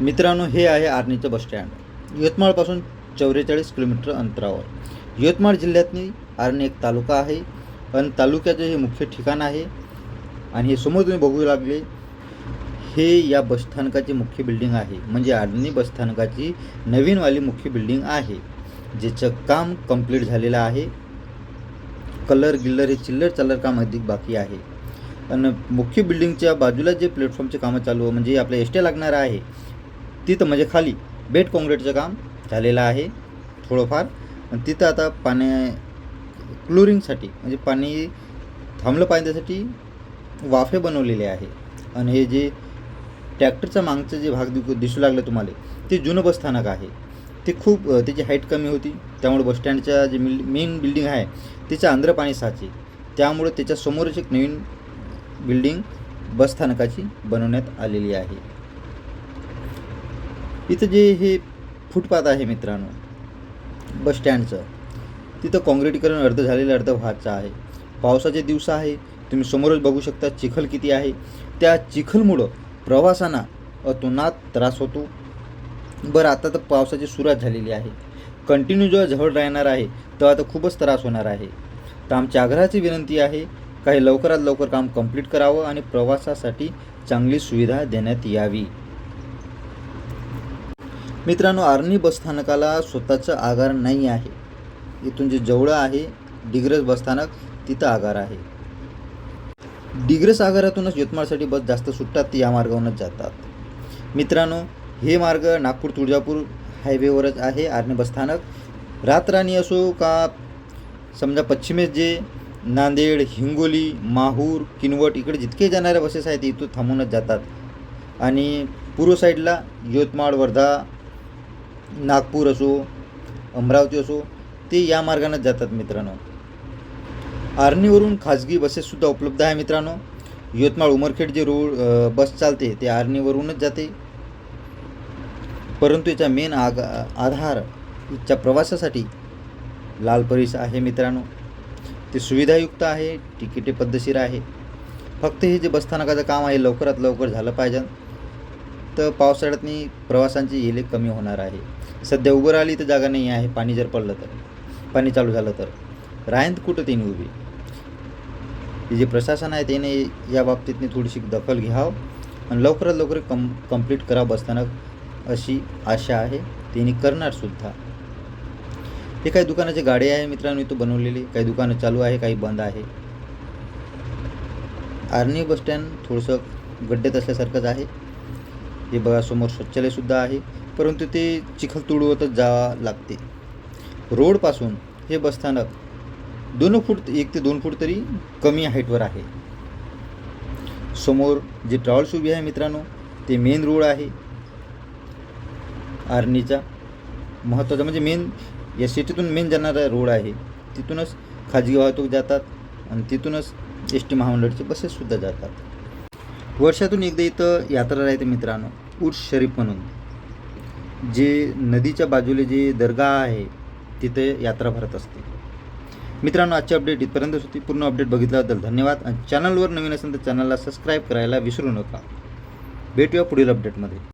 मित्रांनो हे आहे आर्णीचं बसस्टँड यवतमाळपासून चौवेचाळीस किलोमीटर अंतरावर. यवतमाळ जिल्ह्यातनी आर्णी एक तालुका आहे. आणि तालुक्याचं हे मुख्य ठिकाण आहे. आणि हे समोर तुम्ही बघू लागले हे या बसस्थानकाची मुख्य बिल्डिंग आहे. म्हणजे आर्णी बसस्थानकाची नवीनवाली मुख्य बिल्डिंग आहे. ज्याचं काम कंप्लीट झालेलं आहे. कलर गिल्लर हे चिल्लर चल्लर काम अधिक बाकी आहे. आणि मुख्य बिल्डिंगच्या बाजूला जे प्लॅटफॉर्मचे कामं चालू म्हणजे आपल्या एस लागणार आहे. तिथं म्हणजे खाली बेड काँक्रीटचं काम झालेलं आहे थोडंफार. आणि तिथं आता पाण्या क्लोरिंगसाठी म्हणजे पाणी थांबलं पाहिजेसाठी वाफे बनवलेले आहे. आणि हे जे ट्रॅक्टरचा मागचं जे भाग दिसू दिसू लागलं तुम्हाला ते जुनं बसस्थानक आहे. ते खूप त्याची हाईट कमी होती. त्यामुळे बसस्टँडच्या जे मिल मेन बिल्डिंग आहे तिचं आंध्र पाणी साचे. त्यामुळे त्याच्यासमोरच एक नवीन बिल्डिंग बसस्थानकाची बनवण्यात आलेली आहे. इथं जे हे फुटपाथ आहे मित्रांनो बसस्टँडचं तिथं काँक्रिटीकरण अर्ध झालेलं अर्ध व्हायचं आहे. पावसाचे दिवस आहे तुम्ही समोरच बघू शकता चिखल किती आहे. त्या चिखलमुळं प्रवासांना अतोनात त्रास होतो. बरं आता तर पावसाची सुरुवात झालेली आहे. कंटिन्यू जेव्हा झवळ राहणार आहे तेव्हा आता खूपच त्रास होणार आहे. तर आमच्या आग्रहाची विनंती आहे काही लवकरात लवकर काम कंप्लीट करावं आणि प्रवासासाठी चांगली सुविधा देण्यात यावी. मित्रांनो आर्नी बसस्थानकाला स्वतःचं आगार नाही आहे. इथून जे जवळ आहे डिग्रस बसस्थानक तिथं आगार आहे. डिग्रस आगारातूनच यवतमाळसाठी बस जास्त सुटतात ते या मार्गावरूनच जातात. मित्रांनो हे मार्ग नागपूर तुळजापूर हायवेवरच आहे आर्णी बसस्थानक रातराणी असो का समजा पश्चिमेस जे नांदेड हिंगोली माहूर किनवट इकडे जितके जाणाऱ्या बसेस आहेत इथून थांबूनच जातात. आणि पूर्व साईडला यवतमाळ वर्धा नागपूर असो अमरावती असो ते या मार्गानेच जातात मित्रांनो. आर्णीवरून खाजगी बसेससुद्धा उपलब्ध आहे मित्रांनो. यवतमाळ उमरखेड जे रोड बस चालते ते आर्णीवरूनच जाते. परंतु याचा मेन आग आधार इथच्या प्रवासासाठी लाल परीस आहे मित्रांनो. ते सुविधायुक्त आहे तिकिटे पद्धतशीर आहे. फक्त हे जे बसस्थानकाचं काम आहे लवकरात लवकर झालं पाहिजे. तर पावसाळ्यातनी प्रवासांची येले कमी होणार आहे. सध्या उभं राहिली तर जागा नाही आहे पाणी जर पडलं तर. पाणी चालू झालं तर. रायंत कुठं त्यांनी उभी. हे जे प्रशासन आहे त्याने या बाबतीतनी थोडीशी दखल घ्यावं आणि लवकरात लवकर कम कंप्लीट करा बसताना अशी आशा आहे त्यांनी करणारसुद्धा हे काही दुकानाचे गाडी आहे मित्रांनो इथं बनवलेली. काही दुकानं चालू आहे काही बंद आहे. आर्नी बसस्टँड थोडंसं गड्डेत असल्यासारखंच आहे. हे बघा समोर शौचालयसुद्धा आहे. परंतु ते चिखल तुडवतच जावं लागते. रोडपासून हे बसस्थानक दोन फूट एक ते दोन फूट तरी कमी हाईटवर आहे. समोर जे ट्रॅव्हल्स उभी आहे मित्रांनो ते मेन रोड आहे. आर्नीचा महत्त्वाचा म्हणजे मेन या सिटीतून मेन जाणारा रोड आहे. तिथूनच खाजगी वाहतूक जातात आणि तिथूनच एस टी महामंडळाचे बसेससुद्धा जातात. वर्षातून एकदा इथं यात्रा राहते मित्रांनो उर्स शरीफ म्हणून. जे नदीच्या बाजूला जे दर्गा आहे तिथे यात्रा भरत असते. मित्रांनो आजची अपडेट इथपर्यंतच होती. पूर्ण अपडेट बघितल्याबद्दल धन्यवाद. आणि चॅनलवर नवीन असेल तर चॅनलला सबस्क्राईब करायला विसरू नका. भेटूया पुढील अपडेटमध्ये